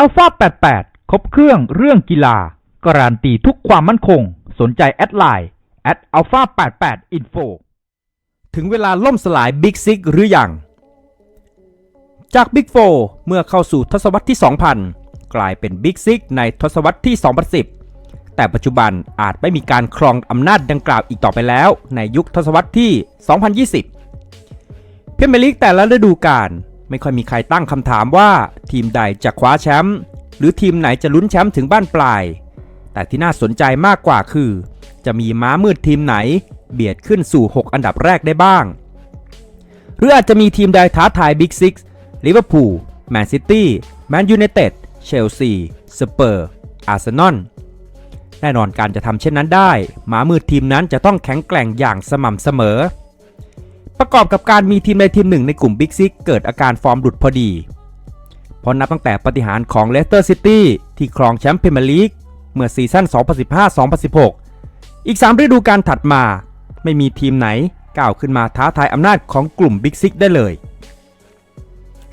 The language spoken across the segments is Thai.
อัลฟา88 ครบเครื่องเรื่องกีฬา การันตีทุกความมั่นคง สนใจแอดไลน์แอดอัลฟา88 info ถึงเวลาล่มสลายบิ๊กซิกหรืออยัง จากบิ๊กโฟเมื่อเข้าสู่ทศวรรษที่ 2000 กลายเป็นบิ๊กซิกในทศวรรษที่ 2010 แต่ปัจจุบันอาจไม่มีการครองอำนาจดังกล่าวอีกต่อไปแล้ว ในยุคทศวรรษที่ 2020 เพียเมยร์ลิกแต่ละฤดูกาล ไม่ค่อยมีใครตั้งคำถามว่าทีมใดจะคว้าแชมป์หรือทีมไหนจะลุ้นแชมป์ถึงบ้านปลาย แต่ที่น่าสนใจมากกว่าคือ จะมีม้ามืดทีมไหน เบียดขึ้นสู่ 6 อันดับแรกได้บ้าง หรืออาจจะมีทีมใดท้าทายบิ๊กซิกลิเวอร์พูลแมนซิตี้แมนยูไนเต็ดเชลซีสเปอร์อาร์เซนอลแน่นอนการจะทำเช่นนั้นได้ม้ามืดทีมนั้นจะต้องแข็งแกร่งอย่างสม่ำเสมอ ประกอบกับการมีทีมใดทีมหนึ่งในกลุ่มบิ๊กซิกเกิดอาการฟอร์มหลุดพอดี เพราะนับตั้งแต่ปฏิหารของเลสเตอร์ซิตี้ที่ครองแชมป์พรีเมียร์ลีกเมื่อซีซั่น 2015-2016 อีก 3 ฤดูกาลถัดมา ไม่มีทีมไหนก้าวขึ้นมาท้าทายอำนาจของกลุ่มบิ๊กซิกได้เลย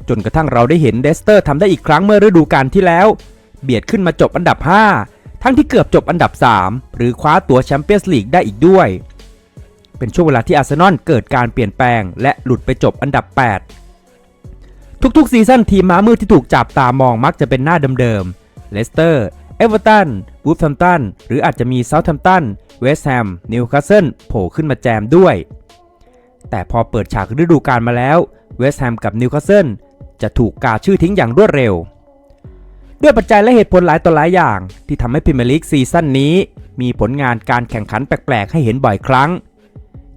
จนกระทั่งเราได้เห็นเดสเตอร์ทำได้อีกครั้งเมื่อฤดูกาลที่แล้ว เบียดขึ้นมาจบอันดับ 5 ทั้งที่เกือบจบอันดับ 3 หรือคว้าตั๋วแชมเปี้ยนส์ลีกได้อีกด้วย เป็นช่วงเวลาที่อาร์เซนอลเกิดการเปลี่ยนแปลง และหลุดไปจบอันดับ 8 ทุกๆซีซั่นทีมม้ามืดที่ถูกจับตามองมักจะเป็นหน้าเดิมๆเลสเตอร์ เอเวอร์ตันวูฟแฮมตันหรืออาจจะมีเซาท์แฮมตัน เวสต์แฮม นิวคาสเซิลโผล่ขึ้นมาแจมด้วย แต่พอเปิดฉากฤดูกาลมาแล้ว เวสต์แฮมกับนิวคาสเซิลจะถูกกาชื่อทิ้งอย่างรวดเร็ว ด้วยปัจจัยและเหตุผลหลายต่อหลายอย่าง ที่ทำให้พรีเมียร์ลีกซีซั่นนี้ มีผลงานการแข่งขันแปลกๆให้เห็นบ่อยครั้ง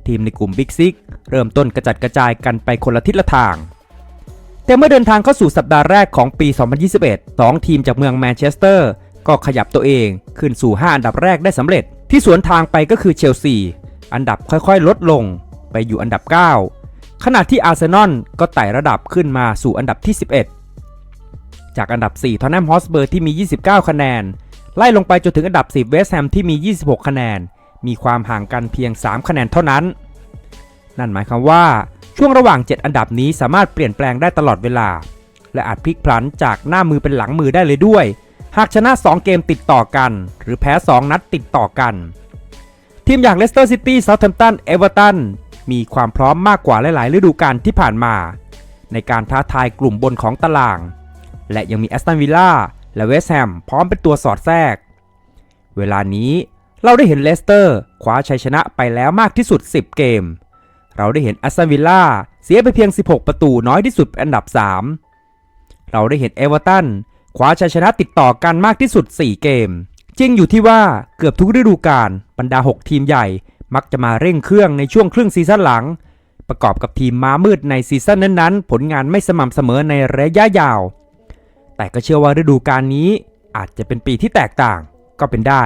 ทีมในกลุ่มบิ๊กซิกเริ่มต้นกระจัดกระจายกันไปคนละทิศละทาง แต่เมื่อเดินทางเข้าสู่สัปดาห์แรกของปี 2021 2 ทีมจากเมืองแมนเชสเตอร์ ก็ขยับตัวเองขึ้นสู่ 5 อันดับแรกได้สำเร็จ ที่สวนทางไปก็คือเชลซี อันดับค่อยๆ ลดลงไปอยู่อันดับ 9 ขณะที่อาร์เซนอลก็ไต่ระดับขึ้นมาสู่อันดับที่ 11 จากอันดับ4ทอนแนมฮอสเบอร์ที่มี 29 คะแนน ไล่ลงไปจนถึงอันดับ 10 เวสต์แฮมที่มี 26 คะแนน มีความห่างกันเพียง 3 คะแนนเท่านั้น นั่นหมายความว่าช่วงระหว่าง 7 อันดับนี้สามารถเปลี่ยนแปลงได้ตลอดเวลา และอาจพลิกพลันจากหน้ามือเป็นหลังมือได้เลยด้วย หากชนะ 2 เกมติดต่อกัน หรือแพ้ 2 นัดติดต่อกัน ทีมอย่างเลสเตอร์ซิตี้เซาท์แฮมป์ตันเอเวอร์ตันมีความพร้อมมากกว่าหลาย ๆ ฤดูกาลที่ผ่านมา ในการท้าทายกลุ่มบนของตาราง และยังมีแอสตันวิลล่าและเวสต์แฮมพร้อมเป็นตัวสอดแทรก เวลานี้ เราได้เห็นเลสเตอร์คว้าชัยชนะไปแล้วมากที่สุด 10 เกม เราได้เห็นแอสตันวิลล่าเสียไปเพียง 16 ประตูน้อยที่สุดอันดับ 3 เราได้เห็นเอเวอร์ตันคว้าชัยชนะติดต่อกันมากที่สุด 4 เกม จริงอยู่ที่ว่าเกือบทุกฤดูกาลบรรดา 6 ทีมใหญ่มักจะมาเร่งเครื่องในช่วงครึ่งซีซั่นหลัง ประกอบกับทีมม้ามืดในซีซั่นนั้นๆ ผลงานไม่สม่ำเสมอในระยะยาว แต่ก็เชื่อว่าฤดูกาลนี้อาจจะเป็นปีที่แตกต่างก็เป็นได้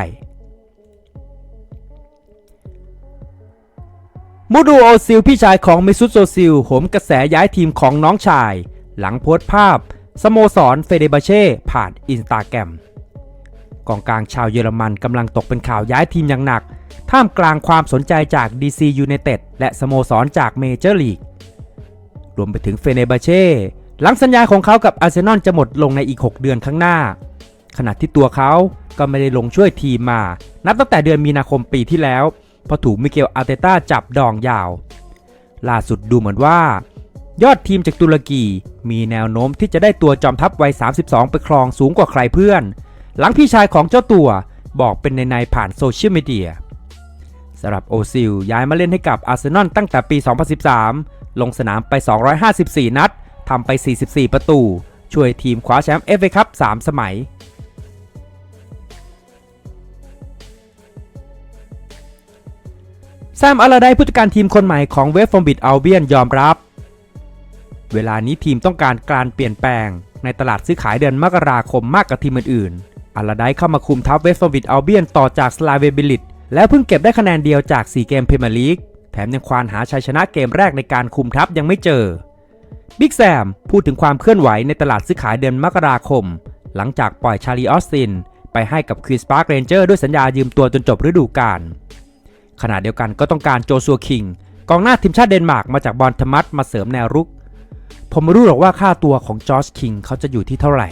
มูดูโอซิลพี่ชายของมิซุตโซซิลโหมกระแสย้ายทีมของน้องชาย หลังโพสต์ภาพ สโมสรเฟเดบาเช่ผ่านอินสตาแกรมกองกลางชาวเยอรมันกำลังตกเป็นข่าวย้ายทีมอย่างหนัก ท่ามกลางความสนใจจาก DC United และสโมสรจากเมเจอร์ลีก รวมไปถึงเฟเนบาเช่หลังสัญญาของเขากับอาร์เซนอลจะหมดลงในอีก 6 เดือนข้างหน้า ขณะที่ตัวเขาก็ไม่ได้ลงช่วยทีมมา นับตั้งแต่เดือนมีนาคมปีที่แล้ว เพราะถูกมิเกลอาเตต้าจับดองยาว ล่าสุดดูเหมือนว่า ยอดทีมจากตุรกี มีแนวโน้มที่จะได้ตัวจอมทัพวัย 32 ไปครองสูงกว่าใครเพื่อน หลังพี่ชายของเจ้าตัวบอกเป็นในในผ่านโซเชียลมีเดียสำหรับโอซิลย้ายมาเล่นให้กับอาร์เซนอลตั้งแต่ปี 2013 ลงสนามไป 254 นัดทำไป 44 ประตู ช่วยทีมคว้าแชมป์เอฟเอคัพ3สมัย แซมอาราไดผู้จัดการทีมคนใหม่ของเวฟฟอร์บิดอัลเบียนยอมรับ เวลานี้ทีมต้องการการเปลี่ยนแปลง ในตลาดซื้อขายเดือนมกราคมมากกว่าทีมอื่นๆอาราไดเข้ามาคุมทัพเวฟฟอร์บิดอัลเบียนต่อจากสลาเวบิลิตแล้วเพิ่งเก็บได้คะแนนเดียวจาก 4 เกมพรีเมียร์ลีกแถมยังควานหาชัยชนะเกมแรกในการคุมทัพยังไม่เจอบิ๊กแซมพูดถึงความเคลื่อนไหวในตลาดซื้อขายเดือนมกราคม หลังจากปล่อยชาลีออสตินไปให้กับควีนสปาร์กเรนเจอร์ด้วยสัญญายืมตัวจนจบฤดูกาล ขณะเดียวกันก็ต้องการโจซัวคิงกองหน้าทีมชาติเดนมาร์กมาจากบอลธมัสมาเสริมแนวรุก ผมไม่รู้หรอกว่าค่าตัวของจอร์จคิงเขาจะอยู่ที่เท่าไหร่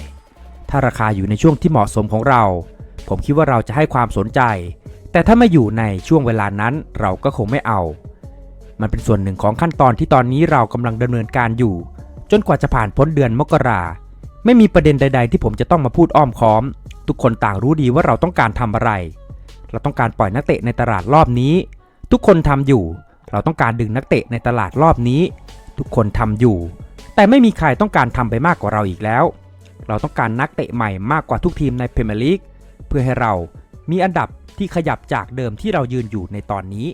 ถ้าราคาอยู่ในช่วงที่เหมาะสมของเรา ผมคิดว่าเราจะให้ความสนใจ แต่ถ้าไม่อยู่ในช่วงเวลานั้นเราก็คงไม่เอา มันเป็นส่วนหนึ่งของขั้นตอนที่ตอนนี้เรากำลังดำเนินการอยู่ จนกว่าจะผ่านพ้นเดือนมกราไม่มีประเด็นใด ๆ ที่ผมจะต้องมาพูดอ้อมค้อม ทุกคนต่างรู้ดีว่าเราต้องการทำอะไร เราต้องการปล่อยนักเตะในตลาดรอบนี้ ทุกคนทำอยู่ เราต้องการดึงนักเตะในตลาดรอบนี้ ทุกคนทำอยู่ แต่ไม่มีใครต้องการทำไปมากกว่าเราอีกแล้ว เราต้องการนักเตะใหม่มากกว่าทุกทีมในพรีเมียร์ลีกเพื่อให้เรามีอันดับที่ขยับจากเดิมที่เรายืนอยู่ในตอนนี้